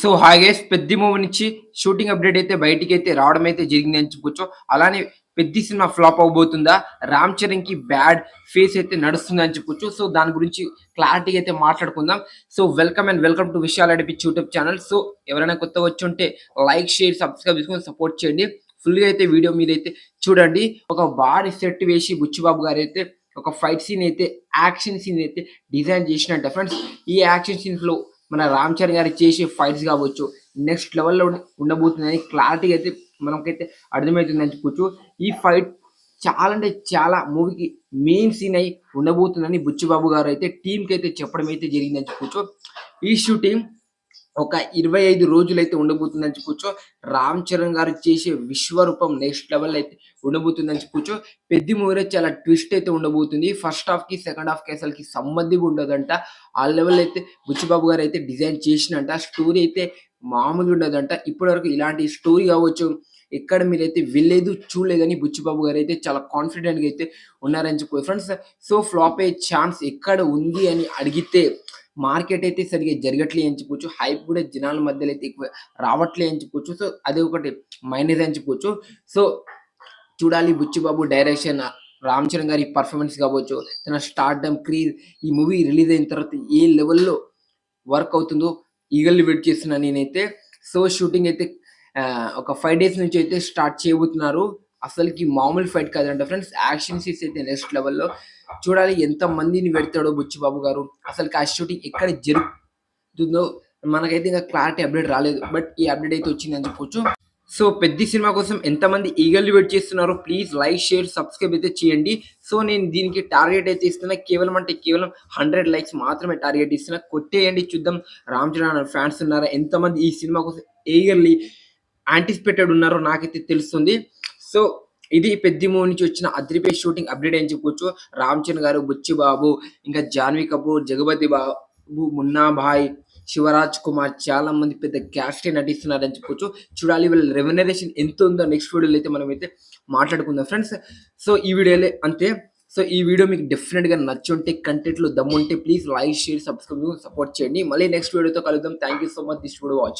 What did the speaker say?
So హాగే పెద్ద movie నుంచి shooting update అయితే బయటికి అయితే రావడం అయితే జరిగిందని చెప్పుకోవచ్చు అలానే పెద్ద సినిమా ఫ్లాప్ అవబోతుందా? రామ్ చరణ్కి బ్యాడ్ ఫేస్ అయితే నడుస్తుంది అని చెప్పొచ్చు. సో దాని గురించి క్లారిటీ అయితే మాట్లాడుకుందాం. So welcome and welcome to విషయాలు అడిపించి యూట్యూబ్ ఛానల్ సో ఎవరైనా కొత్త వచ్చి ఉంటే లైక్ షేర్ సబ్స్క్రైబ్ చేసుకొని సపోర్ట్ చేయండి. ఫుల్గా అయితే వీడియో మీద అయితే చూడండి. ఒక భారీ సెట్ వేసి బుచ్చిబాబు గారు అయితే ఒక ఫైట్ సీన్ అయితే యాక్షన్ సీన్ అయితే డిజైన్ చేసినట్ట. ఫ్రెండ్స్ ఈ యాక్షన్ సీన్స్లో మన రామ్ చరణ్ గారు చేసే ఫైట్స్ కావచ్చు నెక్స్ట్ లెవెల్లో ఉండబోతుందని క్లారిటీ అయితే మనకైతే అర్థమవుతుందని చెప్పొచ్చు ఈ ఫైట్ చాలా అంటే చాలా మూవీకి మెయిన్ సీన్ అయి ఉండబోతుందని బుచ్చిబాబు గారు అయితే టీంకి అయితే చెప్పడం అయితే జరిగిందని చెప్పొచ్చు ఈ షూటింగ్ ఒక ఇరవై ఐదు రోజులు అయితే ఉండబోతుందని చెప్పొచ్చు. రామ్ చరణ్ గారు చేసే విశ్వరూపం నెక్స్ట్ లెవెల్ అయితే ఉండబోతుందని చెప్పొచ్చు. పెద్ద మూవీ చాలా ట్విస్ట్ అయితే ఉండబోతుంది. ఫస్ట్ హాఫ్కి సెకండ్ హాఫ్కి అసలుకి సంబంధం ఉండదంట. ఆ లెవెల్ అయితే బుచ్చిబాబు గారు అయితే డిజైన్ చేసినంట. స్టోరీ అయితే మామూలుగా ఉండదంట. ఇప్పటి వరకు ఇలాంటి స్టోరీ కావచ్చు ఎక్కడ మీరైతే వెళ్ళలేదు చూడలేదని బుచ్చిబాబు గారు అయితే చాలా కాన్ఫిడెంట్గా అయితే ఉన్నారని చెప్పి ఫ్రెండ్స్ సో ఫ్లాప్ అయ్యే ఛాన్స్ ఎక్కడ ఉంది అని అడిగితే మార్కెట్ అయితే సరిగ్గా జరగట్లే అని చెప్పొచ్చు. హైప్ కూడా జనాల మధ్యలో అయితే ఎక్కువ రావట్లే అని చెప్పొచ్చు. సో అది ఒకటి మైనస్ అని చెప్పొచ్చు. సో చూడాలి బుచ్చిబాబు డైరెక్షన్ రామ్ చరణ్ గారి పర్ఫార్మెన్స్ కావచ్చు తన స్టార్డమ్ క్రీజ్ ఈ మూవీ రిలీజ్ అయిన తర్వాత ఏ లెవెల్లో వర్క్ అవుతుందో ఈగల్ని వెయిట్ చేస్తున్నా నేనైతే. సో షూటింగ్ అయితే ఒక ఫైవ్ డేస్ నుంచి అయితే స్టార్ట్ చేయబోతున్నారు. అసలుకి మామూలు ఫైట్ కాదంట ఫ్రెండ్స్. యాక్షన్ సీన్స్ అయితే నెక్స్ట్ లెవెల్లో. చూడాలి ఎంత మందిని పెడతాడో బుచ్చిబాబు గారు. అసలు ఆ షూటింగ్ ఎక్కడ జరుగుతుందో మనకైతే ఇంకా క్లారిటీ అప్డేట్ రాలేదు. బట్ ఈ అప్డేట్ అయితే వచ్చింది అని చెప్పొచ్చు. సో పెద్ద సినిమా కోసం ఎంతమంది ఈగర్లీ వెయిట్ చేస్తున్నారో ప్లీజ్ లైక్ షేర్ సబ్స్క్రైబ్ అయితే చేయండి. సో నేను దీనికి టార్గెట్ అయితే ఇస్తున్నా. కేవలం అంటే కేవలం హండ్రెడ్ లైక్స్ మాత్రమే టార్గెట్ ఇస్తున్నా. కొట్టేయండి చూద్దాం. రామ్ చరణ్ ఫ్యాన్స్ ఉన్నారా? ఎంతమంది ఈ సినిమా కోసం ఈగర్లీ యాంటిసిపేటెడ్ ఉన్నారో నాకైతే తెలుస్తుంది. సో ఇది పెద్దిమో నుంచి వచ్చిన అద్రిపే షూటింగ్ అప్డేట్ అని చెప్పొచ్చు. రామ్ చరణ్ గారు బుచ్చిబాబు ఇంకా జాన్వీ కపూర్ జగపతి బాబు మున్నాభాయ్ శివరాజ్ కుమార్ చాలా మంది పెద్ద క్యాస్ట్ నటిస్తున్నారని చెప్పొచ్చు. చూడాలి వీళ్ళ రెవెనరేషన్ ఎంత ఉందో నెక్స్ట్ వీడియోలో అయితే మనం అయితే మాట్లాడుకుందాం. ఫ్రెండ్స్ సో ఈ వీడియోలో అంతే. సో ఈ వీడియో మీకు డెఫినెట్గా నచ్చుంటే కంటెంట్లో దమ్ముంటే please like share subscribe support చేయండి. మళ్ళీ నెక్స్ట్ వీడియోతో కలుద్దాం. Thank you so much this video watching